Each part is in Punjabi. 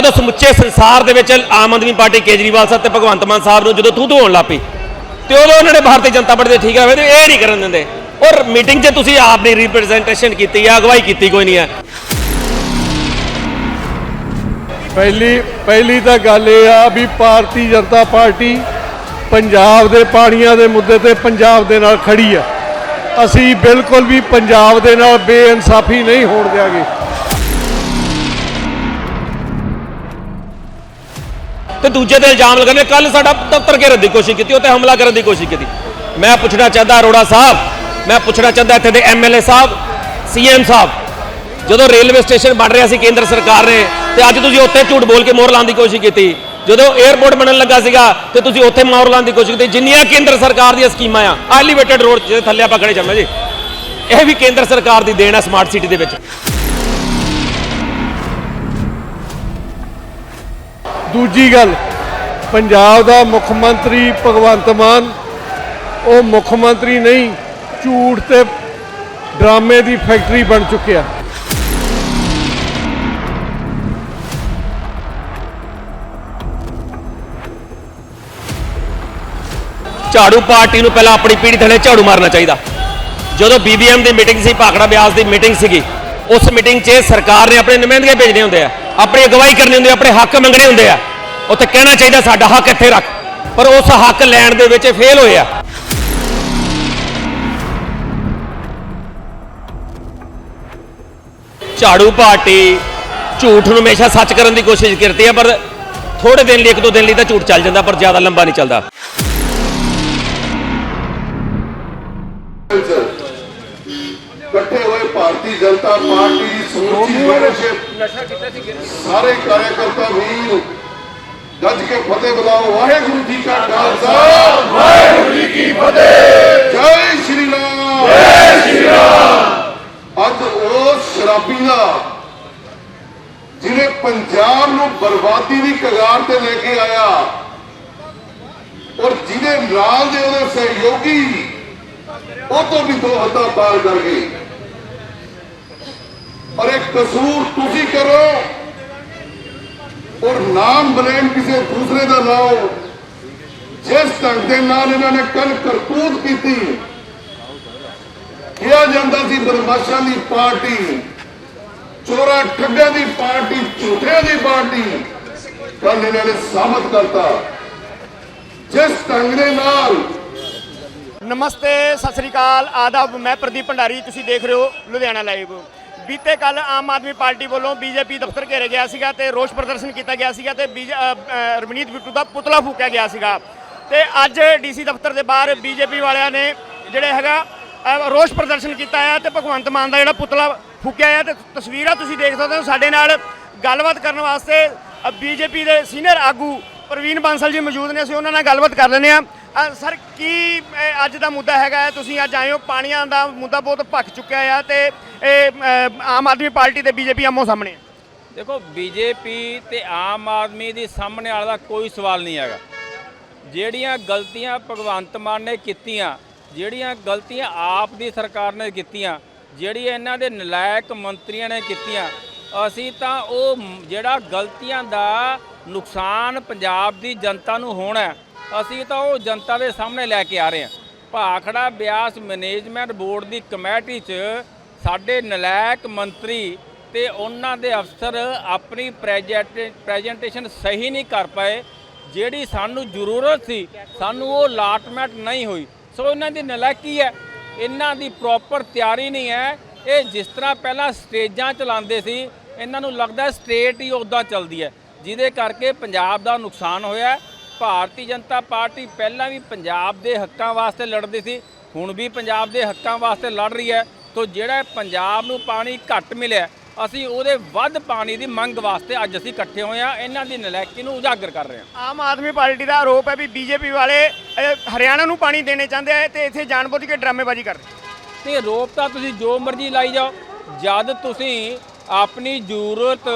ਜਦੋਂ ਸਮੁੱਚੇ ਸੰਸਾਰ ਦੇ ਵਿੱਚ ਆਮ ਆਦਮੀ ਪਾਰਟੀ ਕੇਜਰੀਵਾਲ ਸਾਹਿਬ ਤੇ ਭਗਵੰਤ ਮਾਨ ਸਾਹਿਬ ਨੂੰ ਜਦੋਂ ਤੂੰ ਤੂੰ ਹੋਣ ਲੱਪੀ ਤੇ ਉਦੋਂ ਉਹਨਾਂ ਨੇ ਭਾਰਤੀ ਜਨਤਾ ਪਾਰਟੀ ਦੇ ਠੀਕ ਹੈ ਤੇ ਇਹ ਨਹੀਂ ਕਰਨ ਦਿੰਦੇ। ਔਰ ਮੀਟਿੰਗ 'ਚ ਤੁਸੀਂ ਆਪਣੀ ਰਿਪਰੈਜ਼ੈਂਟੇਸ਼ਨ ਕੀਤੀ ਆ, ਅਗਵਾਈ ਕੀਤੀ ਕੋਈ ਨਹੀਂ ਹੈ ਪਹਿਲੀ ਪਹਿਲੀ ਤਾਂ ਗੱਲ ਇਹ ਆ ਵੀ ਭਾਰਤੀ ਜਨਤਾ ਪਾਰਟੀ ਪੰਜਾਬ ਦੇ ਪਾਣੀਆਂ ਦੇ ਮੁੱਦੇ ਤੇ ਪੰਜਾਬ ਦੇ ਨਾਲ ਖੜੀ ਆ। ਅਸੀਂ ਬਿਲਕੁਲ ਵੀ ਪੰਜਾਬ ਦੇ ਨਾਲ ਬੇਇਨਸਾਫੀ ਨਹੀਂ ਹੋਣ ਦਿਆਂਗੇ। ਤੇ ਦੂਜੇ ਤੇ ਇਲਜ਼ਾਮ ਲਗਾਉਂਦੇ ਕੱਲ ਸਾਡਾ ਦਫ਼ਤਰ ਘੇਰਨ ਦੀ ਕੋਸ਼ਿਸ਼ ਕੀਤੀ ਉੱਤੇ ਹਮਲਾ ਕਰਨ ਦੀ ਕੋਸ਼ਿਸ਼ ਕੀਤੀ। ਮੈਂ ਪੁੱਛਣਾ ਚਾਹੁੰਦਾ ਅਰੋੜਾ ਸਾਹਿਬ, ਮੈਂ ਪੁੱਛਣਾ ਚਾਹੁੰਦਾ ਇੱਥੇ ਦੇ ਐਮਐਲਏ ਸਾਹਿਬ ਸੀਐਮ ਸਾਹਿਬ, ਜਦੋਂ ਰੇਲਵੇ ਸਟੇਸ਼ਨ ਬਣ ਰਿਹਾ ਸੀ ਕੇਂਦਰ ਸਰਕਾਰ ਨੇ, ਤੇ ਅੱਜ ਤੁਸੀਂ ਉੱਥੇ ਝੂਠ ਬੋਲ ਕੇ ਮੋਹਰ ਲਾਉਣ ਦੀ ਕੋਸ਼ਿਸ਼ ਕੀਤੀ। ਜਦੋਂ 에ਅਰਪੋਰਟ ਬਣਨ ਲੱਗਾ ਸੀਗਾ, ਤੇ ਤੁਸੀਂ ਉੱਥੇ ਮੋਹਰ ਲਾਉਣ ਦੀ ਕੋਸ਼ਿਸ਼ ਕੀਤੀ। ਜਿੰਨੀਆਂ ਕੇਂਦਰ ਸਰਕਾਰ ਦੀਆਂ ਸਕੀਮਾਂ ਆ ਐਲੀਵੇਟਡ ਰੋਡ ਜਿਹਦੇ ਥੱਲੇ ਆਪਾਂ ਖੜੇ ਚੱਲਣਾ ਜੀ। ਇਹ ਵੀ ਕੇਂਦਰ ਸਰਕਾਰ ਦੀ ਦੇਣ ਹੈ ਸਮਾਰਟ ਸਿਟੀ ਦੇ ਵਿੱਚ। ਦੂਜੀ ਗੱਲ, ਪੰਜਾਬ ਦਾ ਮੁੱਖ ਮੰਤਰੀ ਭਗਵੰਤ ਮਾਨ, ਉਹ ਮੁੱਖ ਮੰਤਰੀ ਨਹੀਂ, ਝੂਠ ਤੇ ਡਰਾਮੇ ਦੀ ਫੈਕਟਰੀ ਬਣ ਚੁੱਕਿਆ। ਝਾੜੂ ਪਾਰਟੀ ਨੂੰ ਪਹਿਲਾਂ ਆਪਣੀ ਪੀੜੀ ਥੱਲੇ ਝਾੜੂ ਮਾਰਨਾ ਚਾਹੀਦਾ। ਜਦੋਂ ਬੀਬੀਐਮ ਦੀ ਮੀਟਿੰਗ ਸੀ, ਭਾਖੜਾ ਬਿਆਸ ਦੀ ਮੀਟਿੰਗ ਸੀਗੀ, ਉਸ ਮੀਟਿੰਗ 'ਚ ਸਰਕਾਰ ਨੇ ਆਪਣੇ ਨੁਮਾਇੰਦਗੇ ਭੇਜਣੇ ਹੁੰਦੇ ਆ। ਆਪਣੀ ਅਗਵਾਈ ਕਰਨੀ ਹੁੰਦੀ ਆ, ਆਪਣੇ ਹੱਕ ਮੰਗਣੇ ਹੁੰਦੇ ਆ। ਉੱਥੇ ਕਹਿਣਾ ਚਾਹੀਦਾ, ਸਾਡਾ ਹੱਕ ਇੱਥੇ ਰੱਖ। ਪਰ ਉਸ ਹੱਕ ਲੈਣ ਦੇ ਵਿੱਚ ਫੇਲ ਹੋਏ ਆ। ਝਾੜੂ ਪਾਰਟੀ ਝੂਠ ਨੂੰ ਹਮੇਸ਼ਾ ਸੱਚ ਕਰਨ ਦੀ ਕੋਸ਼ਿਸ਼ ਕਰਦੀ ਹੈ ਪਰ ਥੋੜੇ ਦਿਨ ਲਈ, ਇੱਕ ਦੋ ਦਿਨ ਲਈ ਤਾਂ ਝੂਠ ਚੱਲ ਜਾਂਦਾ, ਪਰ ਜ਼ਿਆਦਾ ਲੰਬਾ ਨਹੀਂ ਚੱਲਦਾ। ਦੀ ਸਮੁੱਚੀ ਲੀਡਰਸ਼ਿਪ ਸਾਰੇ ਕਾਰਜਕਰਤਾ ਵੀਰ ਗੱਜ ਕੇ ਫਤਿਹ ਬੁਲਾਓ ਵਾਹਿਗੁਰੂ ਜੀ ਕਾ ਖਾਲਸਾ। ਵਾਹਿਗੁਰੂ ਜੀ ਕੀ ਫਤਿਹ। ਜੈ ਸ਼੍ਰੀ ਰਾਮ। ਜੈ ਸ਼੍ਰੀ ਰਾਮ। ਅੱਜ ਉਹ ਸ਼ਰਾਬੀ ਦਾ ਜਿਹਨੇ ਪੰਜਾਬ ਨੂੰ ਬਰਬਾਦੀ ਦੀ ਕਗਾਰ ਤੇ ਲੈ ਕੇ ਆਇਆ ਔਰ ਜਿਹਦੇ ਨਾਲ ਦੇ ਉਹਦੇ ਸਹਿਯੋਗੀ ਉਹ ਤੋਂ ਵੀ ਦੋ ਹੱਥਾਂ ਪਾਰ ਕਰ ਗਏ। ਔਰ ਇਹ ਕਸੂਰ ਤੁਸੀਂ ਕਰੋ। ਔਰ ਨਾਮ ਬਲੇਮ ਕਿਸੇ ਦੂਸਰੇ ਦਾ ਲਾਓ ਜਿਸ ਢੰਗ ਦੇ ਨਾਲ ਇਹਨਾਂ ਨੇ ਕੱਲ ਕਰਤੂਤ ਕੀਤੀ, ਕਿਹਾ ਜਾਂਦਾ ਸੀ ਬਦਮਾਸ਼ਾਂ ਦੀ ਪਾਰਟੀ, ਚੋਰਾ ਠੱਗਾਂ ਦੀ ਪਾਰਟੀ, ਝੂਠਿਆਂ ਦੀ ਪਾਰਟੀ ਕੱਲ ਇਹਨਾਂ ਨੇ ਸਾਬਤ ਕਰਤਾ। ਜਿਸ ਢੰਗ ਦੇ ਨਾਲ ਨਮਸਤੇ, ਸਤਿ ਸ੍ਰੀ ਅਕਾਲ, ਆਦਾਬ, ਮੈਂ ਪ੍ਰਦੀਪ ਭੰਡਾਰੀ, ਤੁਸੀਂ ਦੇਖ ਰਹੇ ਹੋ ਲੁਧਿਆਣਾ ਲਾਈਵ। ਬੀਤੇ ਕੱਲ ਆਮ ਆਦਮੀ ਪਾਰਟੀ ਵੱਲੋਂ ਬੀਜੇਪੀ ਦਫ਼ਤਰ ਘੇਰੇ ਗਿਆ ਸੀਗਾ ਤੇ ਰੋਸ ਪ੍ਰਦਰਸ਼ਨ ਕੀਤਾ ਗਿਆ ਸੀਗਾ ਤੇ ਬੀਜ- ਅ, ਰਵਨੀਤ ਬਿੱਟੂ ਦਾ ਪੁਤਲਾ ਫੂਕਿਆ ਗਿਆ ਸੀਗਾ। ਤੇ ਅੱਜ ਡੀਸੀ ਦਫ਼ਤਰ ਦੇ ਬਾਹਰ ਬੀਜੇਪੀ ਵਾਲਿਆਂ ਨੇ ਜਿਹੜੇ ਹੈਗਾ ਰੋਸ ਪ੍ਰਦਰਸ਼ਨ ਕੀਤਾ ਹੈ ਤੇ ਭਗਵੰਤ ਮਾਨ ਦਾ ਜਿਹੜਾ ਪੁਤਲਾ ਫੂਕਿਆ ਹੈ ਤੇ ਤਸਵੀਰਾਂ ਤੁਸੀਂ ਦੇਖ ਸਕਦੇ ਹੋ। ਸਾਡੇ ਨਾਲ ਗੱਲਬਾਤ ਕਰਨ ਵਾਸਤੇ ਬੀਜੇਪੀ ਦੇ ਸੀਨੀਅਰ ਆਗੂ ਪ੍ਰਵੀਨ ਬਾਂਸਲ ਜੀ ਮੌਜੂਦ ਨੇ। ਅਸੀਂ ਉਹਨਾਂ ਨਾਲ ਗੱਲਬਾਤ ਕਰ ਲੈਂਦੇ ਆ ਸਰ ਕੀ ਅ, ਅੱਜ ਦਾ ਮੁੱਦਾ ਹੈਗਾ ਹੈ? ਤੁਸੀਂ ਅੱਜ ਆਏ ਹੋ ਪਾਣੀਆਂ ਦਾ ਮੁੱਦਾ ਬਹੁਤ ਭਖ ਚੁੱਕਿਆ ਆ ਤੇ ਇਹ ਆਮ ਆਦਮੀ ਪਾਰਟੀ ਤੇ ਬੀਜੇਪੀ ਆਮੋ ਸਾਹਮਣੇ ਹੈ। ਦੇਖੋ ਬੀਜੇਪੀ ਤੇ ਆਮ ਆਦਮੀ ਦੀ ਸਾਹਮਣੇ ਵਾਲਾ ਦਾ ਕੋਈ ਸਵਾਲ ਨਹੀਂ ਹੈਗਾ ਜਿਹੜੀਆਂ ਗਲਤੀਆਂ ਭਗਵੰਤ ਮਾਨ ਨੇ ਕੀਤੀਆਂ ਜਿਹੜੀਆਂ ਗਲਤੀਆਂ ਆਪ ਦੀ ਸਰਕਾਰ ਨੇ ਕੀਤੀਆਂ ਜਿਹੜੀਆਂ ਇਹਨਾਂ ਦੇ ਨਲਾਇਕ ਮੰਤਰੀਆਂ ਨੇ ਕੀਤੀਆਂ ਅਸੀਂ ਤਾਂ ਉਹ ਜਿਹੜਾ ਗਲਤੀਆਂ ਦਾ ਨੁਕਸਾਨ ਪੰਜਾਬ ਦੀ ਜਨਤਾ ਨੂੰ ਹੋਣਾ ਅਸੀਂ ਤਾਂ ਉਹ ਜਨਤਾ ਦੇ ਸਾਹਮਣੇ ਲੈ ਕੇ ਆ ਰਹੇ ਹਾਂ। ਭਾਖੜਾ ਬਿਆਸ ਮੈਨੇਜਮੈਂਟ ਬੋਰਡ ਦੀ ਕਮੇਟੀ 'ਚ ਸਾਡੇ ਨਲਾਇਕ ਮੰਤਰੀ ਤੇ ਉਹਨਾਂ ਦੇ ਅਫਸਰ ਆਪਣੀ ਪ੍ਰੈਜੈਂਟ- ਪ੍ਰੈਜੈਂਟੇਸ਼ਨ ਸਹੀ ਨਹੀਂ ਕਰ ਪਾਏ। ਜਿਹੜੀ ਸਾਨੂੰ ਜ਼ਰੂਰਤ ਸੀ, ਸਾਨੂੰ ਉਹ ਅਲਾਟਮੈਂਟ ਨਹੀਂ ਹੋਈ। ਸੋ ਇਹਨਾਂ ਦੀ ਨਲਾਇਕੀ ਹੈ। ਇਹਨਾਂ ਦੀ ਪ੍ਰੋਪਰ ਤਿਆਰੀ ਨਹੀਂ ਹੈ। ਇਹ ਜਿਸ ਤਰ੍ਹਾਂ ਪਹਿਲਾਂ ਸਟੇਜਾਂ ਚਲਾਉਂਦੇ ਸੀ, ਇਹਨਾਂ ਨੂੰ ਲੱਗਦਾ ਸਟੇਟ ਹੀ ਉੱਦਾਂ ਚੱਲਦੀ ਹੈ। ਜਿਹਦੇ ਕਰਕੇ ਪੰਜਾਬ ਦਾ ਨੁਕਸਾਨ ਹੋਇਆ। ਭਾਰਤੀ ਜਨਤਾ ਪਾਰਟੀ ਪਹਿਲਾਂ ਵੀ ਪੰਜਾਬ ਦੇ ਹੱਕਾਂ ਵਾਸਤੇ ਲੜਦੀ ਸੀ ਹੁਣ ਵੀ ਪੰਜਾਬ ਦੇ ਹੱਕਾਂ ਵਾਸਤੇ ਲੜ ਰਹੀ ਹੈ। ਤੋਂ ਜਿਹੜਾ ਪੰਜਾਬ ਨੂੰ ਪਾਣੀ ਘੱਟ ਮਿਲਿਆ ਅਸੀਂ ਉਹਦੇ ਵੱਧ ਪਾਣੀ ਦੀ ਮੰਗ ਵਾਸਤੇ ਅੱਜ ਅਸੀਂ ਇਕੱਠੇ ਹੋਏ ਆ ਇਹਨਾਂ ਦੀ ਨਲਾਇਕੀ ਨੂੰ ਉਜਾਗਰ ਕਰ ਰਹੇ ਹਾਂ। ਆਮ ਆਦਮੀ ਪਾਰਟੀ ਦਾ ਆਰੋਪ ਹੈ ਵੀ ਬੀਜੇਪੀ ਵਾਲੇ ਹਰਿਆਣਾ ਨੂੰ ਪਾਣੀ ਦੇਣੇ ਚਾਹੁੰਦੇ ਆ ਤੇ ਇੱਥੇ ਜਾਣਬੁੱਝ ਕੇ ਡਰਾਮੇਬਾਜ਼ੀ ਕਰ ਰਹੇ ਤੇ ਰੋਪ ਤਾਂ ਤੁਸੀਂ ਜੋ ਮਰਜ਼ੀ ਲਾਈ ਜਾਓ। ਜਦ ਤੁਸੀਂ ਆਪਣੀ ਜ਼ਰੂਰਤ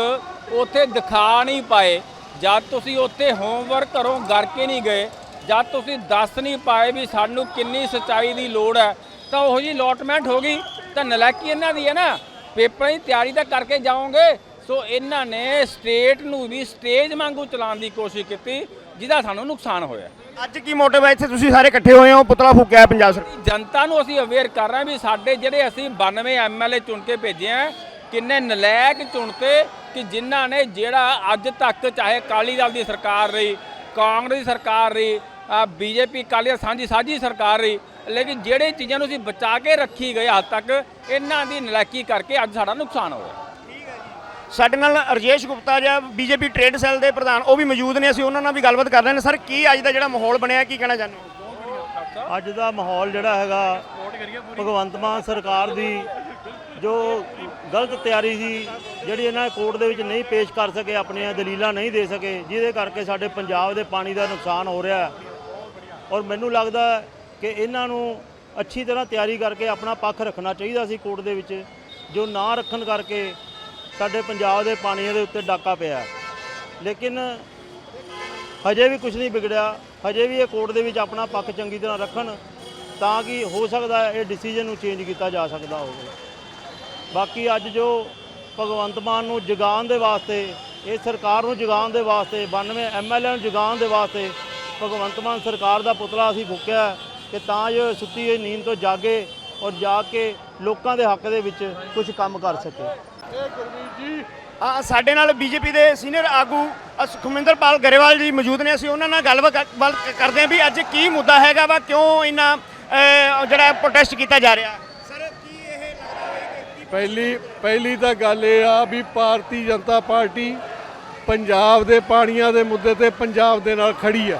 ਉੱਥੇ ਦਿਖਾ ਨਹੀਂ ਪਾਏ ਜਦ ਤੁਸੀਂ ਉੱਥੇ ਹੋਮਵਰਕ ਘਰੋਂ ਕਰਕੇ ਨਹੀਂ ਗਏ ਜਦ ਤੁਸੀਂ ਦੱਸ ਨਹੀਂ ਪਾਏ ਵੀ ਸਾਨੂੰ ਕਿੰਨੀ ਸਚਾਈ ਦੀ ਲੋੜ ਹੈ ਤਾਂ ਉਹੋ ਜੀ ਲੋਟਮੈਂਟ ਹੋ ਗਈ ਤਾਂ ਨਲਾਇਕੀ ਇਹਨਾਂ ਦੀ ਹੈ ਨਾ। ਪੇਪਰਾਂ ਦੀ ਤਿਆਰੀ ਤਾਂ ਕਰਕੇ ਜਾਓਗੇ ਸੋ ਇਹਨਾਂ ਨੇ ਸਟੇਟ ਨੂੰ ਵੀ ਸਟੇਜ ਵਾਂਗੂ ਚਲਾਉਣ ਦੀ ਕੋਸ਼ਿਸ਼ ਕੀਤੀ ਜਿਹਦਾ ਸਾਨੂੰ ਨੁਕਸਾਨ ਹੋਇਆ। ਅੱਜ ਕੀ ਮੋਟਿਵ ਹੈ ਇੱਥੇ? ਤੁਸੀਂ ਸਾਰੇ ਇਕੱਠੇ ਹੋਏ ਹੋ ਪੁਤਲਾ ਫੂਕਿਆ ਹੈ ਪੰਜਾਬ ਸਰਕਾਰ। ਜਨਤਾ ਨੂੰ ਅਸੀਂ ਅਵੇਅਰ ਕਰ ਰਹੇ ਹਾਂ ਵੀ ਸਾਡੇ ਜਿਹੜੇ ਅਸੀਂ 92 ਐਮਐਲਏ ਚੁਣ ਕੇ ਭੇਜੇ ਆ ਕਿੰਨੇ ਨਲਾਇਕ ਚੁਣਤੇ ਕਿ ਜਿਨ੍ਹਾਂ ਨੇ ਜਿਹੜਾ ਅੱਜ ਤੱਕ ਚਾਹੇ ਅਕਾਲੀ ਦਲ ਦੀ ਸਰਕਾਰ ਰਹੀ ਕਾਂਗਰਸ ਦੀ ਸਰਕਾਰ ਰਹੀ ਬੀਜੇਪੀ ਅਕਾਲੀ ਦਲ ਸਾਂਝੀ ਸਾਂਝੀ ਸਰਕਾਰ ਰਹੀ ਲੇਕਿਨ ਜਿਹੜੇ ਚੀਜ਼ਾਂ ਨੂੰ ਅਸੀਂ ਬਚਾ ਕੇ ਰੱਖੀ ਗਏ ਹੱਦ ਤੱਕ ਇਹਨਾਂ ਦੀ ਨਲਾਇਕੀ ਕਰਕੇ ਅੱਜ ਸਾਡਾ ਨੁਕਸਾਨ ਹੋਇਆ ਸਾਡੇ ਨਾਲ Rajesh Gupta ji BJP trade cell ਦੇ ਪ੍ਰਧਾਨ ਉਹ ਵੀ ਮੌਜੂਦ ਨੇ ਅਸੀਂ ਉਹਨਾਂ ਨਾਲ ਵੀ ਗੱਲਬਾਤ ਕਰ ਰਹੇ ਨੇ ਸਰ ਕੀ ਅੱਜ ਦਾ ਜਿਹੜਾ ਮਾਹੌਲ ਬਣਿਆ ਕੀ ਕਹਿਣਾ ਚਾਹੁੰਦੇ ਹੋ? ਅੱਜ ਦਾ ਮਾਹੌਲ ਜਿਹੜਾ ਹੈਗਾ ਭਗਵੰਤ ਮਾਨ ਸਰਕਾਰ ਦੀ ਜੋ ਗਲਤ ਤਿਆਰੀ ਸੀ, ਜਿਹੜੀ ਇਹਨਾਂ ਕੋਰਟ ਦੇ ਵਿੱਚ ਨਹੀਂ ਪੇਸ਼ ਕਰ ਸਕੇ ਆਪਣੀਆਂ ਦਲੀਲਾਂ ਨਹੀਂ ਦੇ ਸਕੇ, ਜਿਹਦੇ ਕਰਕੇ ਸਾਡੇ ਪੰਜਾਬ ਦੇ ਪਾਣੀ ਦਾ ਨੁਕਸਾਨ ਹੋ ਰਿਹਾ ਔਰ ਮੈਨੂੰ ਲੱਗਦਾ ਕਿ ਇਹਨਾਂ ਨੂੰ ਅੱਛੀ ਤਰ੍ਹਾਂ ਤਿਆਰੀ ਕਰਕੇ ਆਪਣਾ ਪੱਖ ਰੱਖਣਾ ਚਾਹੀਦਾ ਸੀ ਕੋਰਟ ਦੇ ਵਿੱਚ, ਜੋ ਨਾ ਰੱਖਣ ਕਰਕੇ ਸਾਡੇ ਪੰਜਾਬ ਦੇ ਪਾਣੀਆਂ ਦੇ ਉੱਤੇ ਡਾਕਾ ਪਿਆ ਲੇਕਿਨ ਹਜੇ ਵੀ ਕੁਝ ਨਹੀਂ ਵਿਗੜਿਆ, ਹਜੇ ਵੀ ਇਹ ਕੋਰਟ ਦੇ ਵਿੱਚ ਆਪਣਾ ਪੱਖ ਚੰਗੀ ਤਰ੍ਹਾਂ ਰੱਖਣ ਤਾਂ ਕਿ ਹੋ ਸਕਦਾ ਇਹ ਡਿਸੀਜਨ ਨੂੰ ਚੇਂਜ ਕੀਤਾ ਜਾ ਸਕਦਾ ਹੋਵੇ। ਬਾਕੀ ਅੱਜ ਜੋ ਭਗਵੰਤ ਮਾਨ ਨੂੰ ਜਗਾਉਣ ਦੇ ਵਾਸਤੇ, ਇਹ ਸਰਕਾਰ ਨੂੰ ਜਗਾਉਣ ਦੇ ਵਾਸਤੇ 92 ਐਮਐਲਏ ਨੂੰ ਜਗਾਉਣ ਦੇ ਵਾਸਤੇ ਭਗਵੰਤ ਮਾਨ ਸਰਕਾਰ ਦਾ ਪੁਤਲਾ ਅਸੀਂ ਫੂਕਿਆ ਹੈ ਕਿ ਤਾਂ ਜੋ ਸੁੱਤੀ ਹੋਈ ਨੀਂਦ ਤੋਂ ਜਾਗੇ ਔਰ ਜਾ ਕੇ ਲੋਕਾਂ ਦੇ ਹੱਕ ਦੇ ਵਿੱਚ ਕੁਝ ਕੰਮ ਕਰ ਸਕੇ। ਗੁਰਮੀਤ ਆ ਸਾਡੇ ਨਾਲ ਬੀਜੇਪੀ ਦੇ ਸੀਨੀਅਰ ਆਗੂ ਸੁਖਮਿੰਦਰਪਾਲ ਗਰੇਵਾਲ ਜੀ ਮੌਜੂਦ ਨੇ। ਅਸੀਂ ਉਹਨਾਂ ਨਾਲ ਗੱਲਬਾਤ ਗੱਲ ਕਰਦੇ ਹਾਂ ਵੀ ਅੱਜ ਕੀ ਮੁੱਦਾ ਹੈਗਾ ਵਾ, ਕਿਉਂ ਇੰਨਾ ਜਿਹੜਾ ਪ੍ਰੋਟੈਸਟ ਕੀਤਾ ਜਾ ਰਿਹਾ ਸਰ ਕੀ ਇਹ ਲੱਗਦਾ ਹੈ ਕਿ ਪਹਿਲੀ ਪਹਿਲੀ ਤਾਂ ਗੱਲ ਇਹ ਆ ਵੀ ਭਾਰਤੀ ਜਨਤਾ ਪਾਰਟੀ ਪੰਜਾਬ ਦੇ ਪਾਣੀਆਂ ਦੇ ਮੁੱਦੇ ਤੇ ਪੰਜਾਬ ਦੇ ਨਾਲ ਖੜੀ ਆ।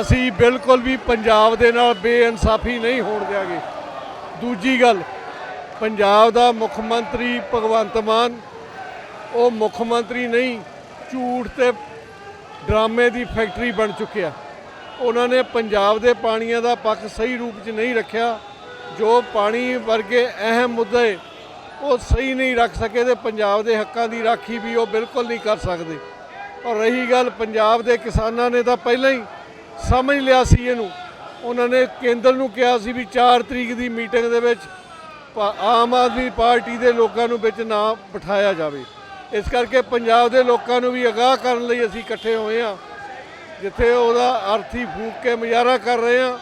ਅਸੀਂ ਬਿਲਕੁਲ ਵੀ ਪੰਜਾਬ ਦੇ ਨਾਲ ਬੇਇਨਸਾਫੀ ਨਹੀਂ ਹੋਣ ਦਿਆਂਗੇ। ਦੂਜੀ ਗੱਲ, ਪੰਜਾਬ ਦਾ ਮੁੱਖ ਮੰਤਰੀ ਭਗਵੰਤ ਮਾਨ, ਉਹ ਮੁੱਖ ਮੰਤਰੀ ਨਹੀਂ, ਝੂਠ ਤੇ ਡਰਾਮੇ ਦੀ ਫੈਕਟਰੀ ਬਣ ਚੁੱਕਿਆ। ਉਹਨਾਂ ਨੇ ਪੰਜਾਬ ਦੇ ਪਾਣੀਆਂ ਦਾ ਪੱਖ ਸਹੀ ਰੂਪ 'ਚ ਨਹੀਂ ਰੱਖਿਆ। ਜੋ ਪਾਣੀ ਵਰਗੇ ਅਹਿਮ ਮੁੱਦੇ ਉਹ ਸਹੀ ਨਹੀਂ ਰੱਖ ਸਕੇ ਤੇ ਪੰਜਾਬ ਦੇ ਹੱਕਾਂ ਦੀ ਰਾਖੀ ਵੀ ਉਹ ਬਿਲਕੁਲ ਨਹੀਂ ਕਰ ਸਕਦੇ। ਔਰ ਰਹੀ ਗੱਲ ਪੰਜਾਬ ਦੇ ਕਿਸਾਨਾਂ ਨੇ ਤਾਂ ਪਹਿਲਾਂ ਹੀ ਸਮਝ ਲਿਆ ਸੀ ਇਹਨੂੰ। ਉਹਨਾਂ ਨੇ ਕੇਂਦਰ ਨੂੰ ਕਿਹਾ ਸੀ ਵੀ 4 ਤਰੀਕ ਦੀ ਮੀਟਿੰਗ ਦੇ ਵਿੱਚ ਆਮ ਆਦਮੀ ਪਾਰਟੀ ਦੇ ਲੋਕਾਂ ਨੂੰ ਵਿੱਚ ਨਾ ਬਿਠਾਇਆ ਜਾਵੇ। ਇਸ ਕਰਕੇ ਪੰਜਾਬ ਦੇ ਲੋਕਾਂ ਨੂੰ ਵੀ ਅਗਾਹ ਕਰਨ ਲਈ ਅਸੀਂ ਇਕੱਠੇ ਹੋਏ ਹਾਂ। ਜਿੱਥੇ ਉਹਦਾ ਅਰਥੀ ਫੂਕ ਕੇ ਮੁਜ਼ਾਹਰਾ ਕਰ ਰਹੇ ਹਾਂ,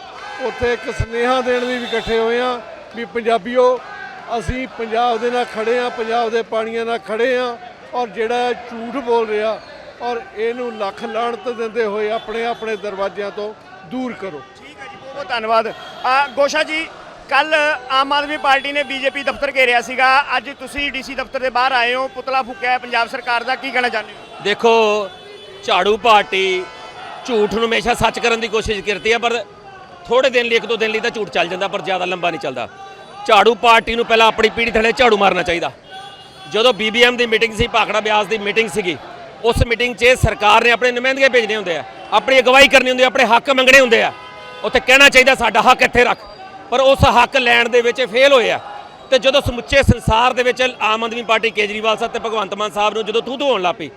ਉੱਥੇ ਇੱਕ ਸਨੇਹਾ ਦੇਣ ਲਈ ਵੀ ਇਕੱਠੇ ਹੋਏ ਹਾਂ ਵੀ ਪੰਜਾਬੀਓ ਅਸੀਂ ਪੰਜਾਬ ਦੇ ਨਾਲ ਖੜੇ ਹਾਂ ਪੰਜਾਬ ਦੇ ਪਾਣੀਆਂ ਨਾਲ ਖੜੇ ਹਾਂ ਔਰ ਜਿਹੜਾ ਝੂਠ ਬੋਲ ਰਿਹਾ ਔਰ ਇਹਨੂੰ ਲੱਖ ਲਾਹਣਤ ਦਿੰਦੇ ਹੋਏ ਆਪਣੇ ਆਪਣੇ ਦਰਵਾਜ਼ਿਆਂ ਤੋਂ ਦੂਰ ਕਰੋ। ਠੀਕ ਹੈ ਜੀ ਬਹੁਤ ਬਹੁਤ ਧੰਨਵਾਦ। ਆ ਗੋਸ਼ਾ ਜੀ ਕੱਲ ਆਮ ਆਦਮੀ ਪਾਰਟੀ ਨੇ ਬੀਜੇਪੀ ਦਫ਼ਤਰ ਘੇਰਿਆ ਸੀਗਾ। ਅੱਜ ਤੁਸੀਂ ਡੀਸੀ ਦਫ਼ਤਰ ਦੇ ਬਾਹਰ ਆਏ ਹੋ ਪੁਤਲਾ ਫੂਕਿਆ ਪੰਜਾਬ ਸਰਕਾਰ ਦਾ ਕੀ ਕਹਿਣਾ ਚਾਹੁੰਦੇ ਹੋ? ਦੇਖੋ ਝਾੜੂ ਪਾਰਟੀ ਝੂਠ ਨੂੰ ਹਮੇਸ਼ਾ ਸੱਚ ਕਰਨ ਦੀ ਕੋਸ਼ਿਸ਼ ਕਰਦੀ ਹੈ ਪਰ ਥੋੜੇ ਦਿਨ ਲਈ ਇੱਕ ਦੋ ਦਿਨ ਲਈ ਤਾਂ ਝੂਠ ਚੱਲ ਜਾਂਦਾ ਪਰ ਜ਼ਿਆਦਾ ਲੰਬਾ ਨਹੀਂ ਚੱਲਦਾ। ਝਾੜੂ ਪਾਰਟੀ ਨੂੰ ਪਹਿਲਾਂ ਆਪਣੀ ਪੀੜੀ ਥੱਲੇ ਝਾੜੂ ਮਾਰਨਾ ਚਾਹੀਦਾ। ਜਦੋਂ ਬੀਬੀਐਮ ਦੀ ਮੀਟਿੰਗ ਸੀ, ਭਾਖੜਾ ਬਿਆਸ ਦੀ ਮੀਟਿੰਗ ਸੀਗੀ, ਉਸ ਮੀਟਿੰਗ 'ਚ ਸਰਕਾਰ ਨੇ ਆਪਣੇ ਨੁਮਾਇੰਦਗੇ ਭੇਜਣੇ ਹੁੰਦੇ ਆ, ਆਪਣੀ ਅਗਵਾਈ ਕਰਨੀ ਹੁੰਦੀ ਆ, ਆਪਣੇ ਹੱਕ ਮੰਗਣੇ ਹੁੰਦੇ ਆ। ਉੱਥੇ ਕਹਿਣਾ ਚਾਹੀਦਾ, ਸਾਡਾ ਹੱਕ ਇੱਥੇ ਰੱਖ। ਪਰ ਉਸ ਹੱਕ ਲੈਣ ਦੇ ਵਿੱਚ ਫੇਲ ਹੋਏ ਆ। ਤੇ ਜਦੋਂ ਸਮੁੱਚੇ ਸੰਸਾਰ ਦੇ ਵਿੱਚ ਆਮ ਆਦਮੀ ਪਾਰਟੀ ਕੇਜਰੀਵਾਲ ਸਾਹਿਬ ਤੇ ਭਗਵੰਤ ਮਾਨ ਸਾਹਿਬ ਨੂੰ ਜਦੋਂ ਤੂੰ ਤੂੰ ਹੋਣ ਲੱਪੀ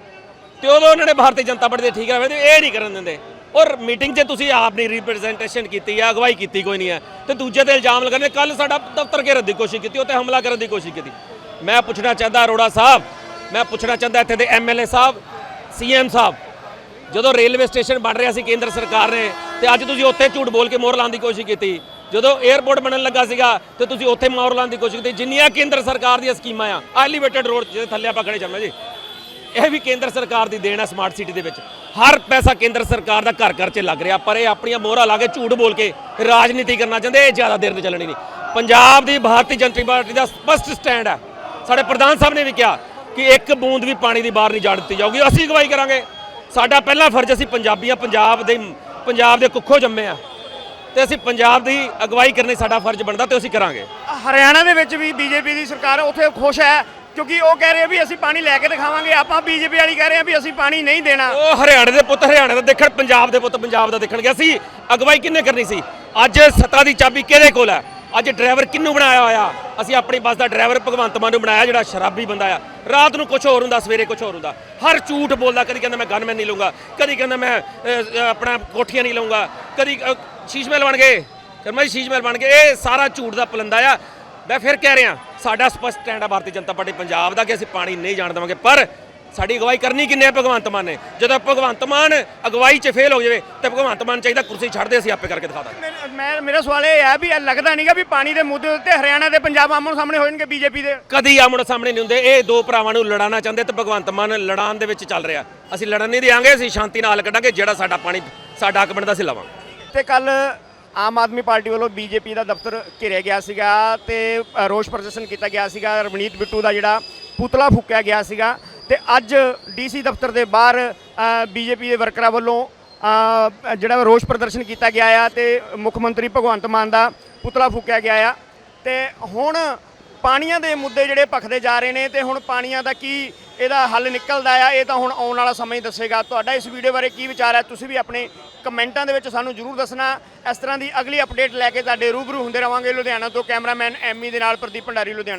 ਤੇ ਉਦੋਂ ਉਹਨਾਂ ਨੇ ਭਾਰਤੀ ਜਨਤਾ ਪਾਰਟੀ ਦੇ ਠੀਕ ਰਵੇ ਤੇ ਇਹ ਨਹੀਂ ਕਰਨ ਦਿੰਦੇ। ਔਰ ਮੀਟਿੰਗ 'ਚ ਤੁਸੀਂ ਆਪ ਆਪਣੀ ਰਿਪਰੈਜ਼ੈਂਟੇਸ਼ਨ ਕੀਤੀ ਆ, ਅਗਵਾਈ ਕੀਤੀ ਕੋਈ ਨਹੀਂ ਹੈ ਤੇ ਦੂਜੇ ਤੇ ਇਲਜ਼ਾਮ ਲਗਾਉਂਦੇ ਕੱਲ ਸਾਡਾ ਦਫ਼ਤਰ ਘੇਰਨ ਦੀ ਕੋਸ਼ਿਸ਼ ਕੀਤੀ ਉੱਤੇ ਹਮਲਾ ਕਰਨ ਦੀ ਕੋਸ਼ਿਸ਼ ਕੀਤੀ। ਮੈਂ ਪੁੱਛਣਾ ਚਾਹੁੰਦਾ ਅਰੋੜਾ ਸਾਹਿਬ, ਮੈਂ ਪੁੱਛਣਾ ਚਾਹੁੰਦਾ ਇੱਥੇ ਦੇ ਐਮਐਲਏ ਸਾਹਿਬ ਸੀਐਮ ਸਾਹਿਬ, ਜਦੋਂ ਰੇਲਵੇ ਸਟੇਸ਼ਨ ਬਣ ਰਿਹਾ ਸੀ ਕੇਂਦਰ ਸਰਕਾਰ ਨੇ, ਤੇ ਅੱਜ ਤੁਸੀਂ ਉੱਥੇ ਝੂਠ ਬੋਲ ਕੇ ਮੋਹਰ ਲਾਉਣ ਦੀ ਕੋਸ਼ਿਸ਼ ਕੀਤੀ। ਜਦੋਂ 에ਅਰਪੋਰਟ ਬਣਨ ਲੱਗਾ ਸੀਗਾ, ਤੇ ਤੁਸੀਂ ਉੱਥੇ ਮੋਹਰ ਲਾਉਣ ਦੀ ਕੋਸ਼ਿਸ਼ ਕੀਤੀ। ਜਿੰਨੀਆਂ ਕੇਂਦਰ ਸਰਕਾਰ ਦੀਆਂ ਸਕੀਮਾਂ ਆ ਐਲੀਵੇਟਡ ਰੋਡ ਜਿਹਦੇ ਥੱਲੇ ਆਪਾਂ ਖੜੇ ਚੱਲਣਾ ਜੀ। ਇਹ ਵੀ ਕੇਂਦਰ ਸਰਕਾਰ ਦੀ ਦੇਣ ਹੈ ਸਮਾਰਟ ਸਿਟੀ ਦੇ ਵਿੱਚ। ਹਰ ਪੈਸਾ ਕੇਂਦਰ ਸਰਕਾਰ ਦਾ ਘਰ ਘਰ 'ਚ ਲੱਗ ਰਿਹਾ, ਪਰ ਇਹ ਆਪਣੀਆਂ ਮੋਹਰਾਂ ਲਾ ਕੇ ਝੂਠ ਬੋਲ ਕੇ ਰਾਜਨੀਤੀ ਕਰਨਾ ਚਾਹੁੰਦੇ, ਇਹ ਜ਼ਿਆਦਾ ਦੇਰ ਤੇ ਚੱਲਣੀ ਨਹੀਂ। ਪੰਜਾਬ ਦੀ ਭਾਰਤੀ ਜਨਤਾ ਪਾਰਟੀ ਦਾ ਸਪਸ਼ਟ ਸਟੈਂਡ ਹੈ। ਸਾਡੇ ਪ੍ਰਧਾਨ ਸਾਹਿਬ ਨੇ ਵੀ ਕਿਹਾ ਕਿ ਇੱਕ ਬੂੰਦ ਵੀ ਪਾਣੀ ਦੀ ਬਾਹਰ ਨਹੀਂ ਜਾਣ ਦਿੱਤੀ ਜਾਊਗੀ। ਅਸੀਂ ਅਗਵਾਈ ਕਰਾਂਗੇ। ਸਾਡਾ ਪਹਿਲਾ ਫਰਜ਼ ਅਸੀਂ ਪੰਜਾਬੀਆਂ, ਪੰਜਾਬ ਦੇ ਪੰਜਾਬ ਦੇ ਕੁੱਖੋਂ ਜੰਮੇ ਆ ਤੇ ਅਸੀਂ ਪੰਜਾਬ ਦੀ ਅਗਵਾਈ ਕਰਨੀ ਸਾਡਾ ਫਰਜ਼ ਬਣਦਾ ਤੇ ਅਸੀਂ ਕਰਾਂਗੇ। ਹਰਿਆਣਾ ਦੇ ਵਿੱਚ ਵੀ ਬੀਜੇਪੀ ਦੀ ਸਰਕਾਰ ਉੱਥੇ ਖੁਸ਼ ਹੈ। ਕਿਉਂਕਿ ਉਹ ਕਹਿ ਰਹੇ ਵੀ ਅਸੀਂ ਪਾਣੀ ਲੈ ਕੇ ਦਿਖਾਵਾਂਗੇ ਆਪਾਂ ਬੀਜੇਪੀ ਵਾਲੀ ਕਹਿ ਰਹੇ ਆ ਵੀ ਅਸੀਂ ਪਾਣੀ ਨਹੀਂ ਦੇਣਾ। ਉਹ ਹਰਿਆਣੇ ਦੇ ਪੁੱਤ ਹਰਿਆਣੇ ਦਾ ਦੇਖਣ ਪੰਜਾਬ ਦੇ ਪੁੱਤ ਪੰਜਾਬ ਦਾ ਦੇਖਣ। ਗਿਆ ਸੀ ਅਗਵਾਈ ਕਿੰਨੇ ਕਰਨੀ ਸੀ? ਅੱਜ ਸੱਤਾ ਦੀ ਚਾਬੀ ਕਿਹਦੇ ਕੋਲ ਹੈ? ਅੱਜ ਡਰਾਈਵਰ ਕਿੰਨੂੰ ਬਣਾਇਆ ਹੋਇਆ? ਅਸੀਂ ਆਪਣੀ ਬੱਸ ਦਾ ਡਰਾਈਵਰ ਭਗਵੰਤ ਮਾਨ ਨੂੰ ਬਣਾਇਆ ਜਿਹੜਾ ਸ਼ਰਾਬੀ ਬੰਦਾ ਆ। ਰਾਤ ਨੂੰ ਕੁਝ ਹੋਰ ਹੁੰਦਾ ਸਵੇਰੇ ਕੁਝ ਹੋਰ ਹੁੰਦਾ। ਹਰ ਝੂਠ ਬੋਲਦਾ ਕਦੀ ਕਹਿੰਦਾ ਮੈਂ ਗਨਮੈਨ ਨਹੀਂ ਲਊਂਗਾ ਕਦੀ ਕਹਿੰਦਾ ਮੈਂ ਆਪਣਾ ਕੋਠੀਆਂ ਨਹੀਂ ਲਊਂਗਾ ਕਦੀ ਅ, ਸ਼ੀਸ਼ ਮਹਿਲ ਬਣ ਗਏ। ਕਰਮਾ ਜੀ ਸ਼ੀਸ਼ ਮਹਿਲ ਬਣ ਗਏ। ਇਹ ਸਾਰਾ ਝੂਠ ਦਾ ਪਲੰਦਾ ਆ। ਮੈਂ ਫਿਰ ਕਹਿ ਰਿਹਾ ਸਾਡਾ ਸਪਸ਼ਟ ਸਟੈਂਡ ਆ ਭਾਰਤੀ ਜਨਤਾ ਪਾਰਟੀ ਪੰਜਾਬ ਦਾ ਕਿ ਅਸੀਂ ਪਾਣੀ ਨਹੀਂ ਜਾਣ ਦੇਵਾਂਗੇ ਪਰ ਸਾਡੀ ਅਗਵਾਈ ਕਰਨੀ ਕਿੰਨੇ ਭਗਵੰਤ ਮਾਨ ਨੇ? ਜਦੋਂ ਭਗਵੰਤ ਮਾਨ ਅਗਵਾਈ 'ਚ ਫੇਲ ਹੋ ਜਾਵੇ ਤੇ ਭਗਵੰਤ ਮਾਨ ਚਾਹੀਦਾ ਕੁਰਸੀ ਛੱਡ ਦੇ ਅਸੀਂ ਆਪੇ ਕਰਕੇ ਦਿਖਾ ਦਾਂਗੇ। ਮੈਂ- ਮੇਰਾ ਸਵਾਲ ਇਹ ਹੈ ਵੀ ਇਹ ਲੱਗਦਾ ਨਹੀਂਗਾ ਵੀ ਪਾਣੀ ਦੇ ਮੁੱਦੇ ਉੱਤੇ ਹਰਿਆਣਾ ਤੇ ਪੰਜਾਬ ਆਮੋ ਸਾਹਮਣੇ ਹੋ ਜਾਣਗੇ ਬੀਜੇਪੀ ਦੇ? ਕਦੀ ਆਮਣ ਸਾਹਮਣੇ ਨਹੀਂ ਹੁੰਦੇ ਇਹ ਦੋ ਭਰਾਵਾਂ ਨੂੰ ਲੜਾਉਣਾ ਚਾਹੁੰਦੇ ਤੇ ਭਗਵੰਤ ਮਾਨ ਲੜਾਉਣ ਦੇ ਵਿੱਚ ਚੱਲ ਰਿਹਾ। ਅਸੀਂ ਲੜਨ ਨਹੀਂ ਦਿਆਂਗੇ ਅਸੀਂ ਸ਼ਾਂਤੀ ਨਾਲ ਕੱਢਾਂਗੇ ਜਿਹੜਾ ਸਾਡਾ ਪਾਣੀ ਸਾਡਾ ਹੱਕ ਬਣਦਾ ਅਸੀਂ ਲਵਾਂਗੇ। ਤੇ ਕੱਲ ਆਮ ਆਦਮੀ ਪਾਰਟੀ ਵੱਲੋਂ ਬੀਜੇਪੀ ਦਾ ਦਫ਼ਤਰ ਘਿਰਿਆ ਗਿਆ ਸੀਗਾ ਤੇ ਰੋਸ ਪ੍ਰਦਰਸ਼ਨ ਕੀਤਾ ਗਿਆ ਸੀਗਾ। ਰਵਨੀਤ ਬਿੱਟੂ ਦਾ ਜਿਹੜਾ ਪੁਤਲਾ ਫੂਕਿਆ ਗਿਆ ਸੀਗਾ। ਤੇ ਅੱਜ ਡੀਸੀ ਦਫ਼ਤਰ ਦੇ ਬਾਹਰ ਬੀਜੇਪੀ ਦੇ ਵਰਕਰਾਂ ਵੱਲੋਂ ਜਿਹੜਾ ਰੋਸ ਪ੍ਰਦਰਸ਼ਨ ਕੀਤਾ ਗਿਆ ਆ ਤੇ ਮੁੱਖ ਮੰਤਰੀ ਭਗਵੰਤ ਮਾਨ ਦਾ ਪੁਤਲਾ ਫੂਕਿਆ ਗਿਆ ਆ। ਤੇ ਹੁਣ ਪਾਣੀਆਂ ਦੇ ਮੁੱਦੇ ਜਿਹੜੇ ਭਖਦੇ ਜਾ ਰਹੇ ਨੇ ਤੇ ਹੁਣ ਪਾਣੀਆਂ ਦਾ ਕੀ ਇਹਦਾ ਹੱਲ ਨਿਕਲਦਾ ਆ, ਇਹ ਤਾਂ ਹੁਣ ਆਉਣ ਵਾਲਾ ਸਮਾਂ ਹੀ ਦੱਸੇਗਾ। ਤੁਹਾਡਾ ਇਸ ਵੀਡੀਓ ਬਾਰੇ ਕੀ ਵਿਚਾਰ ਹੈ, ਤੁਸੀਂ ਵੀ ਆਪਣੇ ਕਮੈਂਟਾਂ ਦੇ ਵਿੱਚ ਸਾਨੂੰ ਜਰੂਰ ਦੱਸਣਾ। ਇਸ ਤਰ੍ਹਾਂ ਦੀ ਅਗਲੀ ਅਪਡੇਟ ਲੈ ਕੇ ਤੁਹਾਡੇ ਰੂਬਰੂ ਹੁੰਦੇ ਰਵਾਂਗੇ ਲੁਧਿਆਣਾ ਤੋਂ ਕੈਮਰਾਮੈਨ ਐਮੀ ਦੇ ਨਾਲ ਪ੍ਰਦੀਪ ਭੰਡਾਰੀ ਲੁਧਿਆਣਾ